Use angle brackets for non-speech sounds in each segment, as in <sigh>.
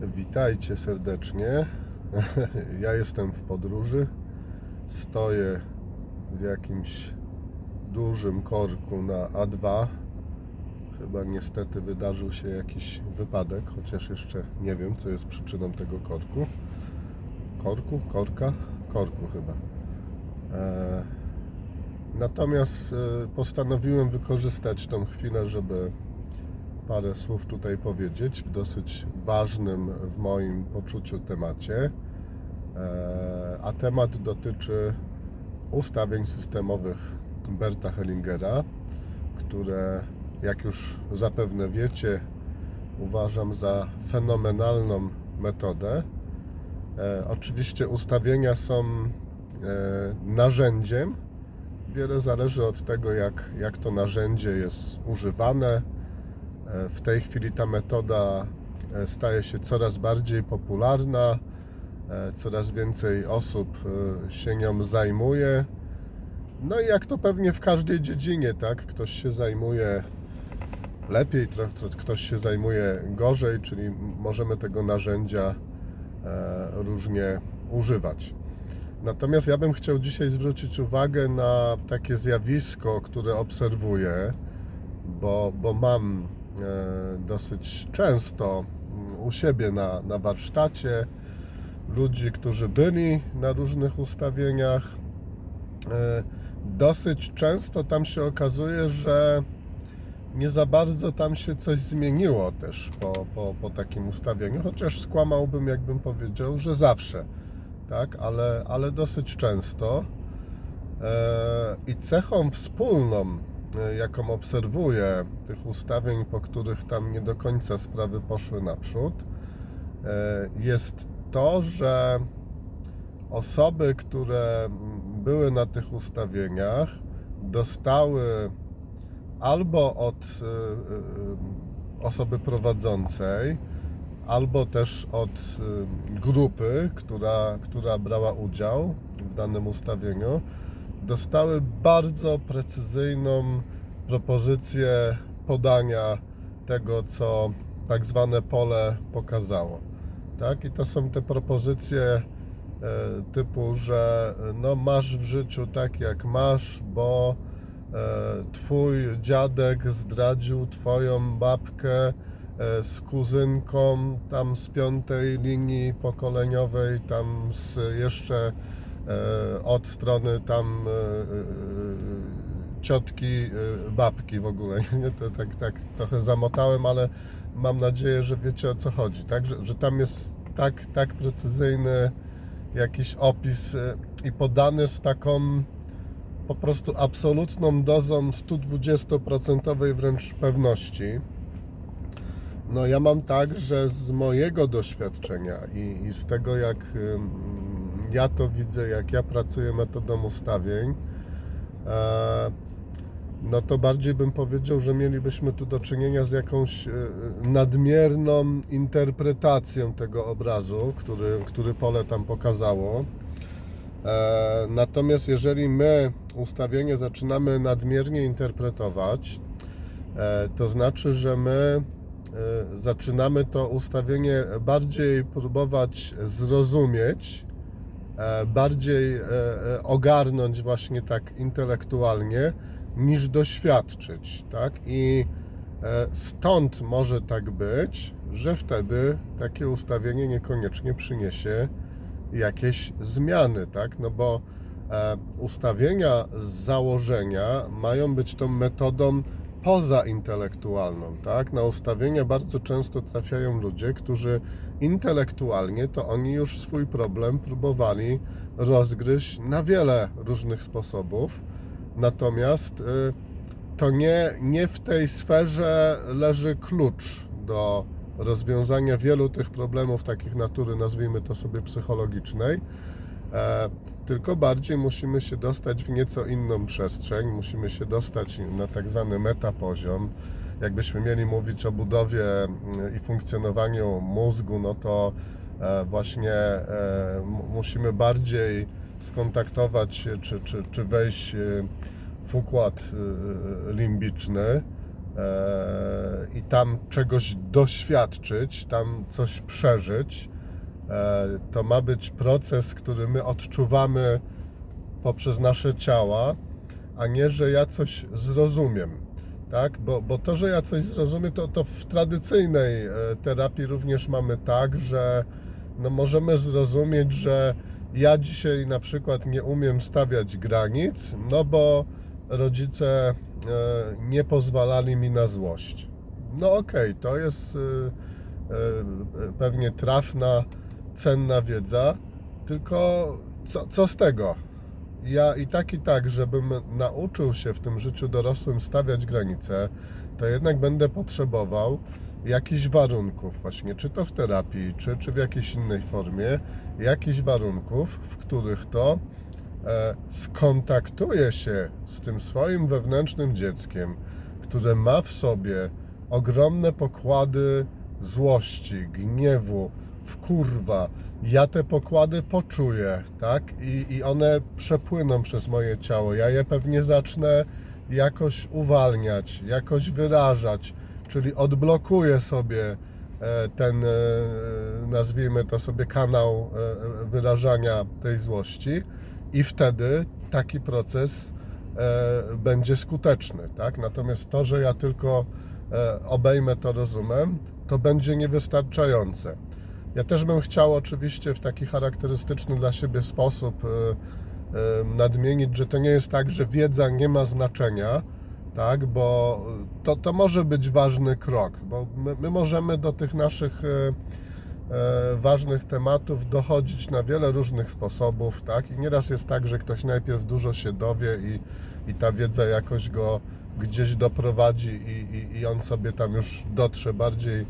Witajcie serdecznie. <laughs> Ja jestem w podróży. Stoję w jakimś dużym korku na A2. Chyba niestety wydarzył się jakiś wypadek, chociaż jeszcze nie wiem, co jest przyczyną tego korku. Korku? Korka? Korku chyba. E, Natomiast e, postanowiłem wykorzystać tą chwilę, żeby parę słów tutaj powiedzieć w dosyć ważnym w moim poczuciu temacie. E, A temat dotyczy ustawień systemowych Berta Hellingera, które, jak już zapewne wiecie, uważam za fenomenalną metodę. E, Oczywiście ustawienia są e, narzędziem. Wiele zależy od tego, jak, jak to narzędzie jest używane. W tej chwili ta metoda e, staje się coraz bardziej popularna, e, coraz więcej osób e, się nią zajmuje. No i jak to pewnie w każdej dziedzinie, tak? Ktoś się zajmuje lepiej, ktoś się zajmuje gorzej, czyli możemy tego narzędzia różnie używać. Natomiast ja bym chciał dzisiaj zwrócić uwagę na takie zjawisko, które obserwuję, bo, bo mam dosyć często u siebie na, na warsztacie ludzi, którzy byli na różnych ustawieniach. E, dosyć często tam się okazuje, że nie za bardzo tam się coś zmieniło też po, po, po takim ustawieniu, chociaż skłamałbym, jakbym powiedział, że zawsze, tak, ale, ale dosyć często. E, I cechą wspólną, e, jaką obserwuję tych ustawień, po których tam nie do końca sprawy poszły naprzód, e, jest to, że osoby, które były na tych ustawieniach, dostały albo od y, osoby prowadzącej, albo też od grupy, która, która brała udział w danym ustawieniu, dostały bardzo precyzyjną propozycję podania tego, co tak zwane pole pokazało. Tak? I to są te propozycje e, typu, że no masz w życiu tak jak masz, bo e, twój dziadek zdradził twoją babkę e, z kuzynką tam z piątej linii pokoleniowej, tam z jeszcze e, od strony tam e, e, ciotki, e, babki w ogóle. <laughs> Nie? To tak, tak trochę zamotałem, ale mam nadzieję, że wiecie o co chodzi. Tak? Że, że tam jest tak, tak precyzyjny jakiś opis e, i podany z taką po prostu absolutną dozą 120% wręcz pewności. No ja mam tak, że z mojego doświadczenia i, i z tego jak ja to widzę, jak ja pracuję metodą ustawień, e, no to bardziej bym powiedział, że mielibyśmy tu do czynienia z jakąś e, nadmierną interpretacją tego obrazu, który, który pole tam pokazało. E, Natomiast jeżeli my ustawienie zaczynamy nadmiernie interpretować, to znaczy, że my zaczynamy to ustawienie bardziej próbować zrozumieć, bardziej e, e, ogarnąć właśnie tak intelektualnie, niż doświadczyć, tak? I e, stąd może tak być, że wtedy takie ustawienie niekoniecznie przyniesie jakieś zmiany, tak? No bo e, ustawienia z założenia mają być tą metodą pozaintelektualną, tak? Na ustawienia bardzo często trafiają ludzie, którzy intelektualnie to oni już swój problem próbowali rozgryźć na wiele różnych sposobów. Natomiast y, to nie, nie w tej sferze leży klucz do rozwiązania wielu tych problemów takich natury, nazwijmy to sobie psychologicznej, tylko bardziej musimy się dostać w nieco inną przestrzeń, musimy się dostać na tak zwany metapoziom. Jakbyśmy mieli mówić o budowie mm, i funkcjonowaniu mózgu, no to e, właśnie e, musimy bardziej skontaktować się, czy, czy, czy wejść e, w układ e, limbiczny, e, i tam czegoś doświadczyć, tam coś przeżyć. E, to ma być proces, który my odczuwamy poprzez nasze ciała, a nie, że ja coś zrozumiem. Tak? Bo, bo to, że ja coś zrozumiem, to, to w tradycyjnej e, terapii również mamy tak, że no możemy zrozumieć, że ja dzisiaj na przykład nie umiem stawiać granic, no bo rodzice e, nie pozwalali mi na złość. No okej, to jest pewnie trafna, cenna wiedza, tylko co, co z tego? Ja i tak, i tak, żebym nauczył się w tym życiu dorosłym stawiać granice, to jednak będę potrzebował jakichś warunków, właśnie, czy to w terapii, czy, czy w jakiejś innej formie, jakichś warunków, w których to e, skontaktuję się z tym swoim wewnętrznym dzieckiem, które ma w sobie ogromne pokłady złości, gniewu, wkurwa. Ja te pokłady poczuję, tak? I, I one przepłyną przez moje ciało. Ja je pewnie zacznę jakoś uwalniać, jakoś wyrażać, czyli odblokuję sobie e, ten, e, nazwijmy to sobie, kanał e, wyrażania tej złości i wtedy taki proces będzie skuteczny, tak? Natomiast to, że ja tylko obejmę to rozumem, to będzie niewystarczające. Ja też bym chciał oczywiście w taki charakterystyczny dla siebie sposób e, e, nadmienić, że to nie jest tak, że wiedza nie ma znaczenia, tak, bo to, to może być ważny krok, bo my, my możemy do tych naszych e, ważnych tematów dochodzić na wiele różnych sposobów, tak, i nieraz jest tak, że ktoś najpierw dużo się dowie i, i ta wiedza jakoś go gdzieś doprowadzi i, i, i on sobie tam już dotrze bardziej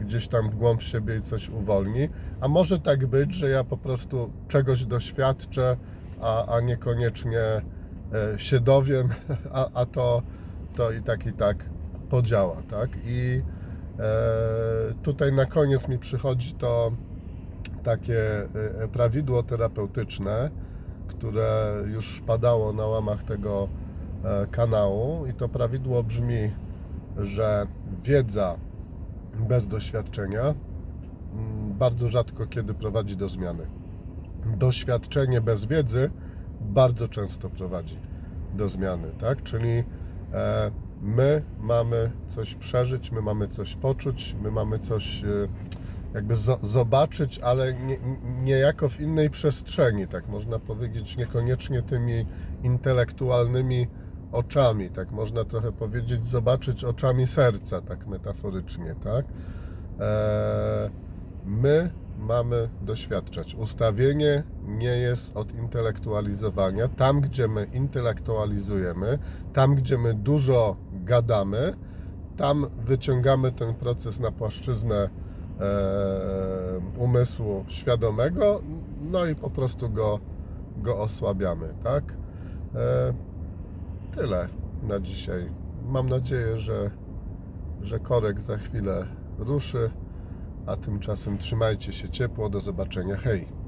gdzieś tam w głąb siebie i coś uwolni. A może tak być, że ja po prostu czegoś doświadczę, a, a niekoniecznie e, się dowiem, <laughs> a, a to, to i tak i tak podziała, tak? I e, tutaj na koniec mi przychodzi to takie e, prawidło terapeutyczne, które już padało na łamach tego e, kanału i to prawidło brzmi, że wiedza bez doświadczenia mm, bardzo rzadko kiedy prowadzi do zmiany. Doświadczenie bez wiedzy bardzo często prowadzi do zmiany, tak? Czyli e, my mamy coś przeżyć, my mamy coś poczuć, my mamy coś e, jakby zo- zobaczyć, ale nie, niejako w innej przestrzeni, tak można powiedzieć, niekoniecznie tymi intelektualnymi oczami, tak można trochę powiedzieć, zobaczyć oczami serca, tak metaforycznie, tak? Eee, my mamy doświadczać. Ustawienie nie jest od intelektualizowania. Tam, gdzie my intelektualizujemy, tam, gdzie my dużo gadamy, tam wyciągamy ten proces na płaszczyznę e, umysłu świadomego, no i po prostu go, go osłabiamy, tak? E, tyle na dzisiaj. Mam nadzieję, że, że korek za chwilę ruszy, a tymczasem trzymajcie się ciepło. Do zobaczenia. Hej!